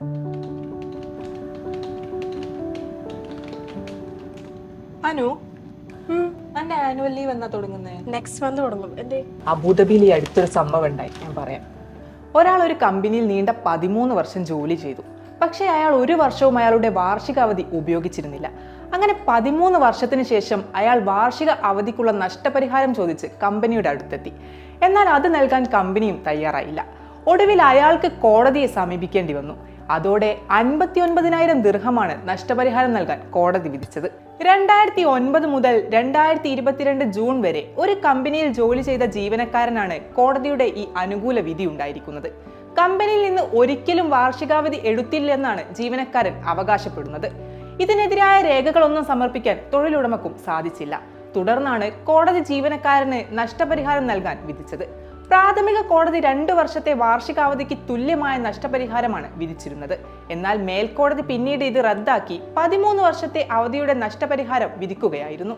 അനു? എന്റെ annual leave എന്നാ തുടങ്ങുന്നത് നെക്സ്റ്റ് മന്ത് തുടങ്ങും. എന്തേ? അബുദാബിയിൽ ഈ അടുത്തൊരു സംഭവം ഉണ്ടായി ഞാൻ പറയാം. ഒരാൾ ഒരു കമ്പനിയിൽ നീണ്ട പതിമൂന്ന് വർഷം ജോലി ചെയ്തു. പക്ഷേ അയാൾ ഒരു വർഷവും അയാളുടെ വാർഷിക അവധി ഉപയോഗിച്ചിരുന്നില്ല. അങ്ങനെ പതിമൂന്ന് വർഷത്തിന് ശേഷം അയാൾ വാർഷിക അവധിക്കുള്ള നഷ്ടപരിഹാരം ചോദിച്ച് കമ്പനിയുടെ അടുത്തെത്തി. എന്നാൽ അത് നൽകാൻ കമ്പനിയും തയ്യാറായില്ല. ഒടുവിൽ അയാൾക്ക് കോടതിയെ സമീപിക്കേണ്ടി വന്നു. അതോടെ അൻപത്തി ഒൻപതിനായിരം ദീർഘമാണ് നഷ്ടപരിഹാരം നൽകാൻ കോടതി വിധിച്ചത്. രണ്ടായിരത്തി ഒൻപത് മുതൽ രണ്ടായിരത്തി ഇരുപത്തിരണ്ട് ജൂൺ വരെ ഒരു കമ്പനിയിൽ ജോലി ചെയ്ത ജീവനക്കാരനാണ് കോടതിയുടെ ഈ അനുകൂല വിധി ഉണ്ടായിരിക്കുന്നത്. കമ്പനിയിൽ നിന്ന് ഒരിക്കലും വാർഷികാവധി എടുത്തില്ലെന്നാണ് ജീവനക്കാരൻ അവകാശപ്പെടുന്നത്. ഇതിനെതിരായ രേഖകളൊന്നും സമർപ്പിക്കാൻ തൊഴിലുടമക്കും സാധിച്ചില്ല. തുടർന്നാണ് കോടതി ജീവനക്കാരന് നഷ്ടപരിഹാരം നൽകാൻ വിധിച്ചത്. പ്രാഥമിക കോടതി രണ്ടു വർഷത്തെ വാർഷികാവധിക്ക് തുല്യമായ നഷ്ടപരിഹാരമാണ് വിധിച്ചിരുന്നത്. എന്നാൽ മേൽക്കോടതി പിന്നീട് ഇത് റദ്ദാക്കി പതിമൂന്ന് വർഷത്തെ അവധിയുടെ നഷ്ടപരിഹാരം വിധിക്കുകയായിരുന്നു.